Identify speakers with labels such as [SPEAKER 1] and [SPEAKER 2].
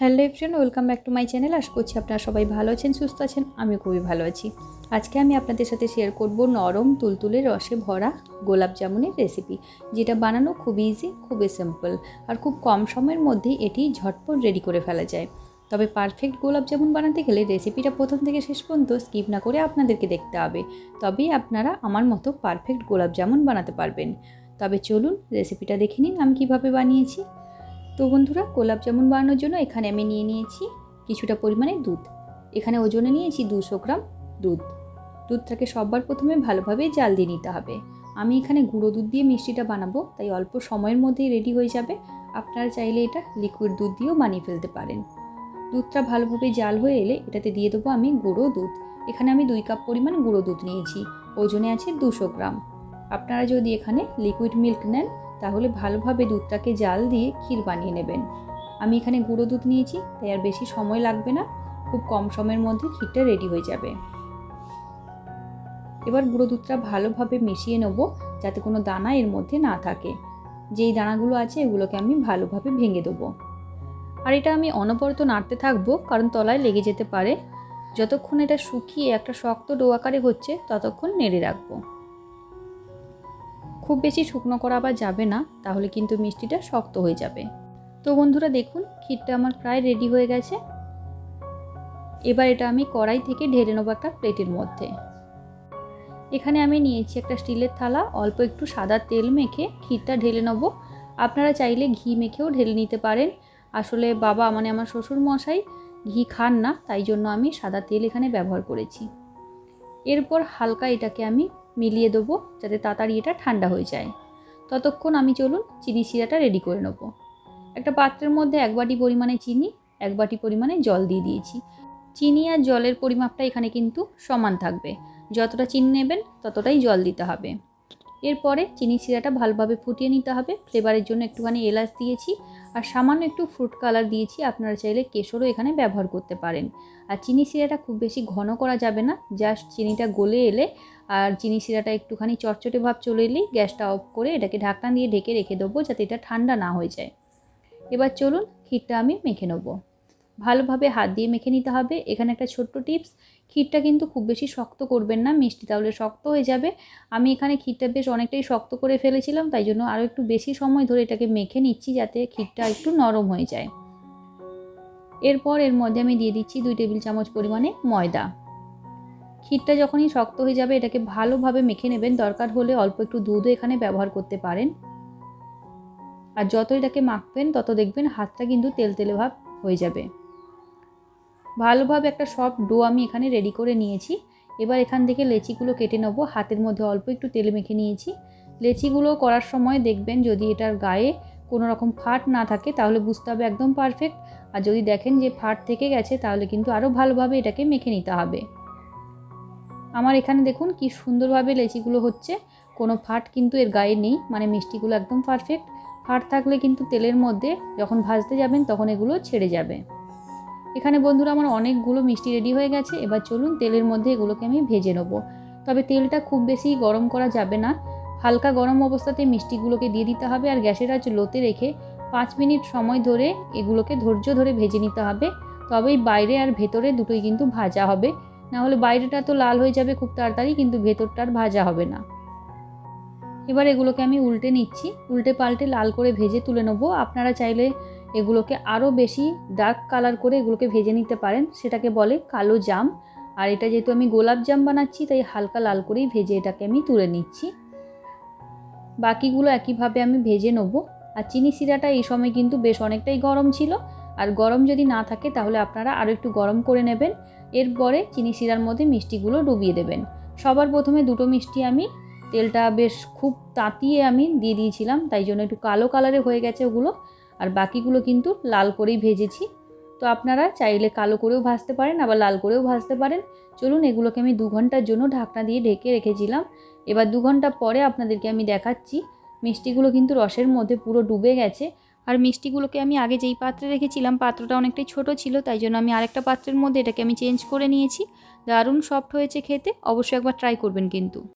[SPEAKER 1] Hello everyone, welcome back to my channel. আশা করছি আপনারা সবাই ভালো আছেন, সুস্থ আছেন আমি খুবই ভালো আছি। আজকে আমি আপনাদের সাথে শেয়ার করব নরম তুলতুলে রসে ভরা গোলাপ জামুনের রেসিপি যেটা বানানো খুব ইজি খুবই সিম্পল আর খুব কম সময়ের মধ্যে এটি ঝটপট রেডি করে ফেলা যায়। তবে পারফেক্ট গোলাপ জামুন বানাতে গেলে রেসিপিটা প্রথম থেকে শেষ পর্যন্ত স্কিপ না করে আপনাদেরকে দেখতে হবে। তবেই আপনারা আমার মতো পারফেক্ট গোলাপ জামুন বানাতে পারবেন। তবে চলুন রেসিপিটা দেখে নিন, আমি কীভাবে বানিয়েছি। তো বন্ধুরা, গোলাপ জামুন বানানোর জন্য এখানে আমি নিয়ে নিয়েছি কিছুটা পরিমাণে দুধ। এখানে ওজনে নিয়েছি দুশো গ্রাম দুধ। দুধটাকে সবার প্রথমে ভালোভাবে জাল দিয়ে নিতে হবে। আমি এখানে গুঁড়ো দুধ দিয়ে মিষ্টিটা বানাবো, তাই অল্প সময়ের মধ্যেই রেডি হয়ে যাবে। আপনারা চাইলে এটা লিকুইড দুধ দিয়েও বানিয়ে ফেলতে পারেন। দুধটা ভালোভাবে জাল হয়ে এলে এটাতে দিয়ে দেবো আমি গুঁড়ো দুধ। এখানে আমি দুই কাপ পরিমাণ গুঁড়ো দুধ নিয়েছি। ওজনে আছে দুশো গ্রাম। আপনারা যদি এখানে লিকুইড মিল্ক নেন তাহলে ভালোভাবে দুধটাকে জাল দিয়ে ক্ষীর বানিয়ে নেবেন। আমি এখানে গুঁড়ো দুধ নিয়েছি, তাই আর বেশি সময় লাগবে না। খুব কম সময়ের মধ্যে ক্ষীরটা রেডি হয়ে যাবে। এবার গুঁড়ো দুধটা ভালোভাবে মিশিয়ে নেব, যাতে কোনো দানা এর মধ্যে না থাকে। যেই দানাগুলো আছে, এগুলোকে আমি ভালোভাবে ভেঙে দেবো। আর এটা আমি অনবরত নাড়তে থাকব, কারণ তলায় লেগে যেতে পারে। যতক্ষণ এটা শুকিয়ে একটা শক্ত ডো আকারে হচ্ছে, ততক্ষণ নেড়ে রাখব। খুব বেশি শুকনো করা আবার যাবে না, তাহলে কিন্তু মিষ্টিটা শক্ত হয়ে যাবে। তো বন্ধুরা দেখুন, ক্ষীরটা আমার প্রায় রেডি হয়ে গেছে। এবার এটা আমি কড়াই থেকে ঢেলে নেব একটা প্লেটের মধ্যে। এখানে আমি নিয়েছি একটা স্টিলের থালা, অল্প একটু সাদা তেল মেখে ক্ষীরটা ঢেলে নেব। আপনারা চাইলে ঘি মেখেও ঢেলে নিতে পারেন। আসলে বাবা মানে আমার শ্বশুর মশাই ঘি খান না, তাই জন্য আমি সাদা তেল এখানে ব্যবহার করেছি। এরপর হালকা এটাকে আমি মিলিয়ে দেবো যাতে তাড়াতাড়ি এটা ঠান্ডা হয়ে যায়। ততক্ষণ আমি চলুন চিনি শিরাটা রেডি করে নেব। একটা পাত্রের মধ্যে এক বাটি পরিমাণে চিনি, এক বাটি পরিমাণে জল দিয়ে দিয়েছি। চিনি আর জলের পরিমাপটা এখানে কিন্তু সমান থাকবে। যতটা চিনি নেবেন ততটাই জল দিতে হবে। এরপরে চিনি শিরাটা ভালোভাবে ফুটিয়ে নিতে হবে। ফ্লেভারের জন্য একটুখানি এলাচ দিয়েছি আর সামান্য একটু ফ্রুট কালার দিয়েছি। আপনারা চাইলে কেশরও এখানে ব্যবহার করতে পারেন। আর চিনি শিরাটা খুব বেশি ঘন করা যাবে না। জাস্ট চিনিটা গলে এলে আর চিনি শিরাটা একটুখানি চটচটে ভাব চলে এলেই গ্যাসটা অফ করে এটাকে ঢাকনা দিয়ে ঢেকে রেখে দেবো যাতে এটা ঠান্ডা না হয়ে যায়। এবার চলুন ক্ষীরটা আমি মেখে নেব। ভালোভাবে হাত দিয়ে মেখে নিতে হবে। এখানে একটা ছোট্ট টিপস, ক্ষীরটা কিন্তু খুব বেশি শক্ত করবেন না, মিষ্টি তাহলে শক্ত হয়ে যাবে। আমি এখানে ক্ষীরটা বেশ অনেকটাই শক্ত করে ফেলেছিলাম, তাই জন্য আরও একটু বেশি সময় ধরে এটাকে মেখে নিচ্ছি যাতে ক্ষীরটা একটু নরম হয়ে যায়। এরপর এর মধ্যে আমি দিয়ে দিচ্ছি দুই টেবিল চামচ পরিমাণে ময়দা। ক্ষীরটা যখনই শক্ত হয়ে যাবে, এটাকে ভালোভাবে মেখে নেবেন। দরকার হলে অল্প একটু দুধও এখানে ব্যবহার করতে পারেন। আর যত এটাকে মাখবেন, তত দেখবেন হাতটা কিন্তু তেল তেলে ভাব হয়ে যাবে। ভালোভাবে একটা সফট ডো আমি এখানে রেডি করে নিয়েছি। এবার এখান থেকে লেচিগুলো কেটে নেব। হাতের মধ্যে অল্প একটু তেল মেখে নিয়েছি। লেচিগুলো করার সময় দেখবেন যদি এটার গায়ে কোনো রকম ফাট না থাকে তাহলে বুঝতে হবে একদম পারফেক্ট। আর যদি দেখেন যে ফাট থেকে গেছে তাহলে কিন্তু আরও ভালোভাবে এটাকে মেখে নিতে হবে। আমার এখানে দেখুন কি সুন্দরভাবে লেচিগুলো হচ্ছে। কোনো ফাট কিন্তু এর গায়ে নেই। মানে মিষ্টিগুলো একদম পারফেক্ট। ফাট থাকলে কিন্তু তেলের মধ্যে যখন ভাজতে যাবেন তখন এগুলো ছেড়ে যাবে। এখানে বন্ধুরা আমার অনেকগুলো মিষ্টি রেডি হয়ে গেছে। এবার চলুন তেলের মধ্যে এগুলোকে আমি ভেজে নেব। তবে তেলটা খুব বেশি গরম করা যাবে না। হালকা গরম অবস্থাতে মিষ্টিগুলোকে দিয়ে দিতে হবে আর গ্যাসের আঁচ লোতে রেখে পাঁচ মিনিট সময় ধরে এগুলোকে ধৈর্য ধরে ভেজে নিতে হবে। তবেই বাইরে আর ভেতরে দুটোই কিন্তু ভাজা হবে। না হলে বাইরেটা তো লাল হয়ে যাবে খুব তাড়াতাড়ি, কিন্তু ভেতরটা আর ভাজা হবে না। এবার এগুলোকে আমি উল্টে নিচ্ছি। উল্টে পাল্টে লাল করে ভেজে তুলে নেব। আপনারা চাইলে এগুলোকে আরও বেশি ডার্ক কালার করে এগুলোকে ভেজে নিতে পারেন। সেটাকে বলে কালো জাম। আর এটা যেহেতু আমি গোলাপ জাম বানাচ্ছি, তাই হালকা লাল করেই ভেজে এটাকে আমি তুলে নিচ্ছি। বাকিগুলো একইভাবে আমি ভেজে নেব। আর চিনি শিরাটা এই সময় কিন্তু বেশ অনেকটাই গরম ছিল। আর গরম যদি না থাকে, তাহলে আপনারা আরও একটু গরম করে নেবেন। এরপরে চিনি শিরার মধ্যে মিষ্টিগুলো ডুবিয়ে দেবেন। সবার প্রথমে দুটো মিষ্টি আমি তেলটা বেশ খুব তাতিয়ে আমি দিয়ে দিয়েছিলাম, তাই জন্য একটু কালো কালারে হয়ে গেছে ওগুলো। আর বাকিগুলো কিন্তু লাল করেই ভেজেছি। তো আপনারা চাইলে কালো করেও ভাজতে পারেন, আবার লাল করেও ভাজতে পারেন। চলুন এগুলোকে আমি দু ঘণ্টার জন্য ঢাকনা দিয়ে ঢেকে রেখেছিলাম। এবার দু ঘণ্টা পরে আপনাদেরকে আমি দেখাচ্ছি। মিষ্টিগুলো কিন্তু রসের মধ্যে পুরো ডুবে গেছে। আর মিষ্টিগুলোকে আমি আগে যেই পাত্রে রেখেছিলাম, পাত্রটা অনেকটাই ছোট ছিল, তাই জন্য আমি আরেকটা পাত্রের মধ্যে এটাকে আমি চেঞ্জ করে নিয়েছি। দারুণ সফট হয়েছে খেতে, অবশ্যই একবার ট্রাই করবেন কিন্তু।